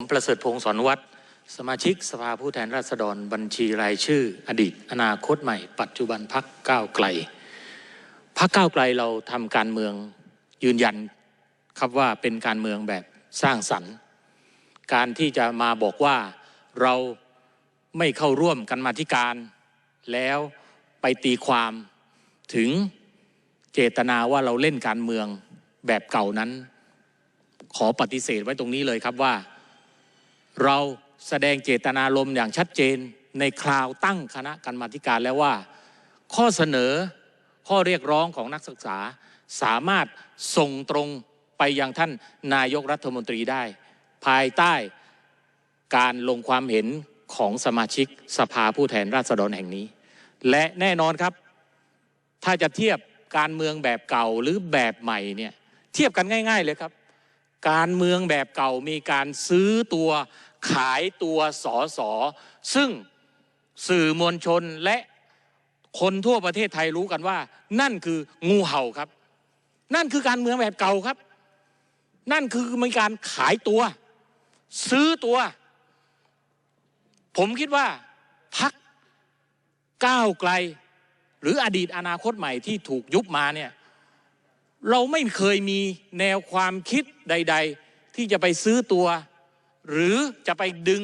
ประเสริฐพงศ์สอนวัตรสมาชิกสภาผู้แทนราษฎรบัญชีรายชื่อ อดีต อนาคตใหม่ ปัจจุบันพักก้าวไกลพักก้าวไกลเราทำการเมืองยืนยันครับว่าเป็นการเมืองแบบสร้างสรรค์ การที่จะมาบอกว่าเราไม่เข้าร่วมกันมาธิการ แล้วไปตีความถึงเจตนาว่าเราเล่นการเมืองแบบเก่านั้น ขอปฏิเสธไว้ตรงนี้เลยครับว่า เราแสดงเจตนารมณ์อย่างชัดเจนในคราวตั้งคณะกรรมาธิการแล้วว่า ข้อเสนอข้อเรียกร้องของนักศึกษาสามารถส่งตรงไปยังท่านนายกรัฐมนตรีได้ ภายใต้การลงความเห็นของสมาชิกสภาผู้แทนราษฎรแห่งนี้ และแน่นอนครับ ถ้าจะเทียบการเมืองแบบเก่าหรือแบบใหม่เนี่ยเทียบกันง่าย ๆ เลยครับ การเมืองแบบเก่ามีการซื้อตัว ขายตัวสอสอซึ่งสื่อมวลชนและคนทั่วประเทศไทยรู้กันว่า นั่นคืองูเห่าครับ นั่นคือการเมืองแบบเก่าครับ นั่นคือมีการขายตัว ซื้อตัว ผมคิดว่าพักก้าวไกล หรืออดีตอนาคตใหม่ที่ถูกยุบมาเนี่ยเราไม่เคยมีแนวความคิดใด ๆ ที่จะไปซื้อตัว หรือจะไปดึง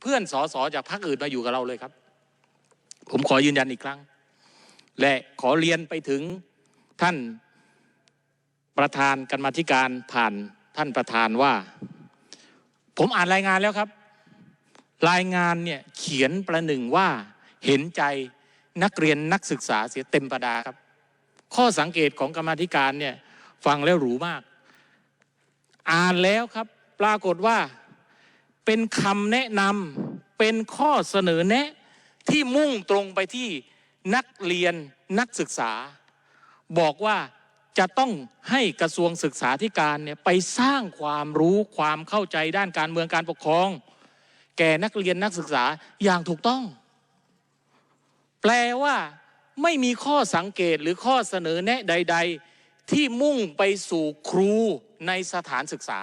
เพื่อนสอสอจากพรรคอื่นมาอยู่กับเราเลยครับ ผมขอยืนยันอีกครั้ง และขอเรียนไปถึงท่านประธานกรรมธิการผ่านท่านประธานว่า ผมอ่านรายงานแล้วครับ รายงานเนี่ยเขียนประหนึ่งว่าเห็นใจนักเรียนนักศึกษาเสียเต็มประดาครับ ข้อสังเกตของกรรมธิการเนี่ยฟังแล้วหรูมาก อ่านแล้วครับ ปรากฏว่า เป็นคำแนะนำเป็นข้อเสนอแนะที่มุ่งตรงไปที่นักเรียนนักศึกษา บอกว่าจะต้องให้กระทรวงศึกษาธิการเนี่ยไปสร้างความรู้ความเข้าใจด้านการเมืองการปกครอง แก่นักเรียนนักศึกษาอย่างถูกต้อง แปลว่าไม่มีข้อสังเกตหรือข้อเสนอแนะใด ๆ ที่มุ่งไปสู่ครูในสถานศึกษา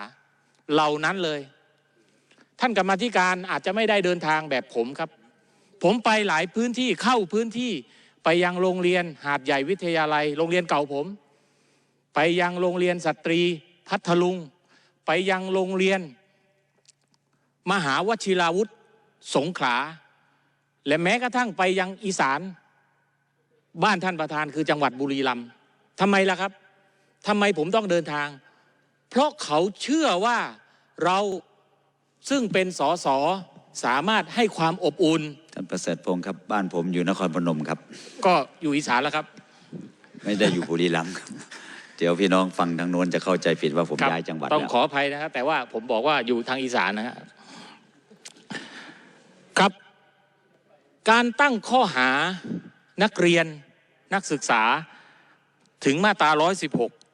เหล่านั้นเลย ท่านกรรมธิการอาจจะไม่ได้เดินทางแบบผมครับ ผมไปหลายพื้นที่เข้าพื้นที่ไปยังโรงเรียนหาดใหญ่วิทยาลัย โรงเรียนเก่าผม ไปยังโรงเรียนสตรี พัทลุง ไปยังโรงเรียน มหาวชิราวุธ สงขลาและแม้กระทั่งไปยังอีสาน บ้านท่านประธานคือจังหวัดบุรีรัมย์ทำไมล่ะครับทำไมผมต้องเดินทาง เพราะเขาเชื่อว่าเรา ซึ่งเป็นสอสอสามารถให้ความอบอุ่นท่านประเสริฐพงศ์ครับบ้านผมอยู่นครพนมครับ ก็อยู่อีสานแล้วครับ ไม่ได้อยู่บุรีรัมย์ครับเดี๋ยวพี่น้องฟังทางโน้นจะเข้าใจผิดว่าผมครับย้ายจังหวัดต้องแล้วขออภัยนะครับแต่ว่าผมบอกว่าอยู่ทางอีสานนะครับครับ การตั้งข้อหานักเรียนนักศึกษาถึงมาตรา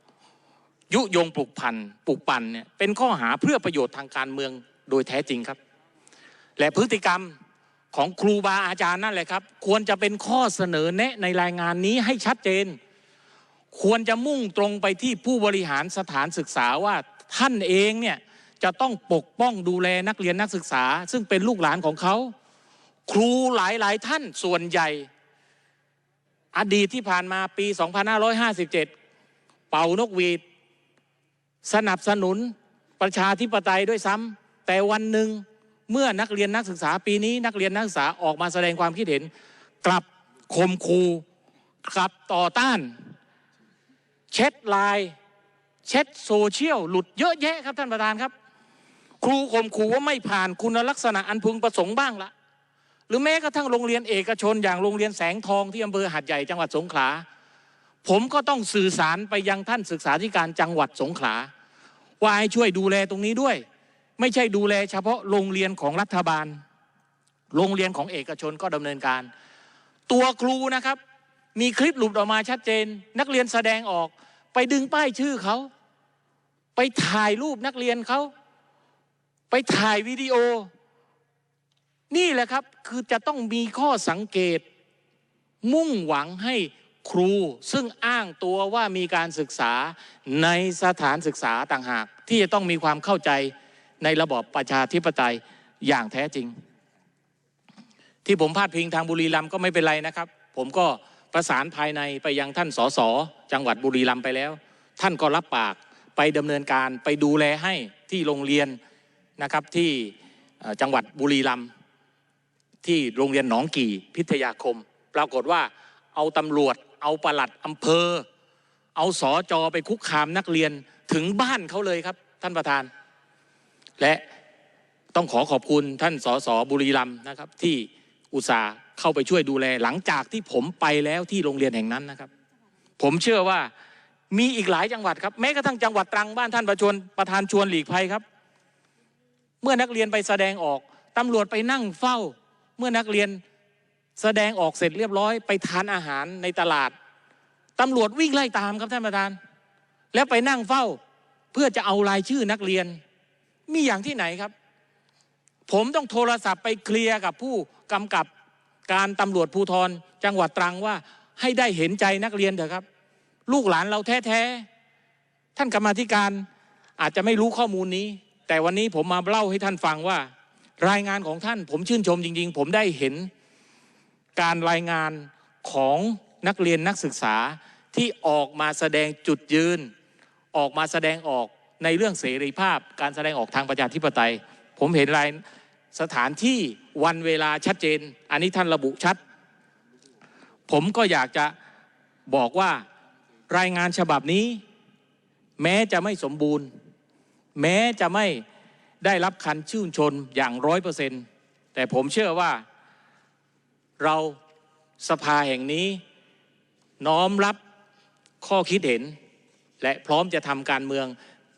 116 ยุยงปลุกพันปลุกปั่นเนี่ยเป็นข้อหาเพื่อประโยชน์ทางการเมือง โดยแท้จริงครับ และพฤติกรรมของครูบาอาจารย์นั่นแหละครับ ควรจะเป็นข้อเสนอแนะในรายงานนี้ให้ชัดเจน ควรจะมุ่งตรงไปที่ผู้บริหารสถานศึกษาว่าท่านเองเนี่ยจะต้องปกป้องดูแลนักเรียนนักศึกษา ซึ่งเป็นลูกหลานของเขา ครูหลายหลายๆท่านส่วนใหญ่ อดีตที่ผ่านมาปี 2557 เป่านกหวีด สนับสนุนประชาธิปไตยด้วยซ้ำ แต่วันหนึ่งเมื่อนักเรียนนักศึกษาปีนี้ นักเรียนนักศึกษาออกมาแสดงความคิดเห็น กลับคมคูกลับต่อต้าน เช็ดไลน์เช็ดโซเชียลหลุดเยอะแยะครับท่านประธานครับ ครูข่มขู่ว่าไม่ผ่านคุณลักษณะอันพึงประสงค์บ้างละหรือแม้กระทั่งโรงเรียนเอกชนอย่างโรงเรียนแสงทองที่อำเภอหาดใหญ่จังหวัดสงขลาผมก็ต้องสื่อสารไปยังท่านศึกษาธิการจังหวัดสงขลาว่าให้ช่วยดูแลตรงนี้ด้วย ไม่ใช่ดูแลเฉพาะโรงเรียนของรัฐบาล โรงเรียนของเอกชนก็ดำเนินการ ตัวครูนะครับ มีคลิปหลุดออกมาชัดเจน นักเรียนแสดงออก ไปดึงป้ายชื่อเขา ไปถ่ายรูปนักเรียนเขา ไปถ่ายวิดีโอ นี่แหละครับคือจะต้องมีข้อสังเกต มุ่งหวังให้ครูซึ่งอ้างตัวว่ามีการศึกษาในสถานศึกษาต่างหาก ที่จะต้องมีความเข้าใจ ในระบอบประชาธิปไตยอย่างแท้จริง ที่ผมพาดพิงทางบุรีรัมย์ก็ไม่เป็นไรนะครับ ผมก็ประสานภายในไปยังท่านสสจังหวัดบุรีรัมย์ไปแล้ว ท่านก็รับปากไปดำเนินการไปดูแลให้ที่โรงเรียนนะครับที่จังหวัดบุรีรัมย์ที่โรงเรียนหนองกี่พิทยาคม ปรากฏว่าเอาตำรวจ เอาปลัดอำเภอ เอาสอจอไปคุกคามนักเรียนถึงบ้านเขาเลยครับ ท่านประธาน และต้องขอขอบคุณท่านสสบุรีรัมนะครับ ที่อุตส่าห์เข้าไปช่วยดูแล หลังจากที่ผมไปแล้วที่โรงเรียนแห่งนั้นนะครับ ผมเชื่อว่ามีอีกหลายจังหวัดครับ แม้กระทั่งจังหวัดตรังบ้านท่านประชวนประธานชวนหลีกภัยครับ เมื่อนักเรียนไปแสดงออกตำรวจไปนั่งเฝ้า เมื่อนักเรียนแสดงออกเสร็จเรียบร้อยไปทานอาหารในตลาดตำรวจวิ่งไล่ตามครับท่านประธาน แล้วไปนั่งเฝ้า เพื่อจะเอารายชื่อนักเรียน มีอย่างที่ไหนครับ ผมต้องโทรศัพท์ไปเคลียร์กับผู้กำกับการตำรวจภูธรจังหวัดตรังว่าให้ได้เห็นใจนักเรียนเถอะครับ ลูกหลานเราแท้ๆท่านกรรมธิการอาจจะไม่รู้ข้อมูลนี้ แต่วันนี้ผมมาเล่าให้ท่านฟังว่า รายงานของท่าน ผมชื่นชมจริง ๆ ผมได้เห็นการรายงานของนักเรียนนักศึกษาที่ออกมาแสดงจุดยืน ออกมาแสดงออก ในเรื่องเสรีภาพการแสดงออกทางประชาธิปไตย ผมเห็นรายสถานที่วันเวลาชัดเจน อันนี้ท่านระบุชัด ผมก็อยากจะบอกว่ารายงานฉบับนี้ แม้จะไม่สมบูรณ์ แม้จะไม่ได้รับคันชื่นชนอย่างร้อยเปอร์เซ็นต์แต่ผมเชื่อว่าเราสภาแห่งนี้น้อมรับข้อคิดเห็น และพร้อมจะทำการเมือง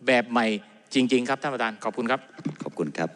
แบบใหม่จริง ๆ ครับท่านประธานขอบคุณครับ ขอบคุณครับ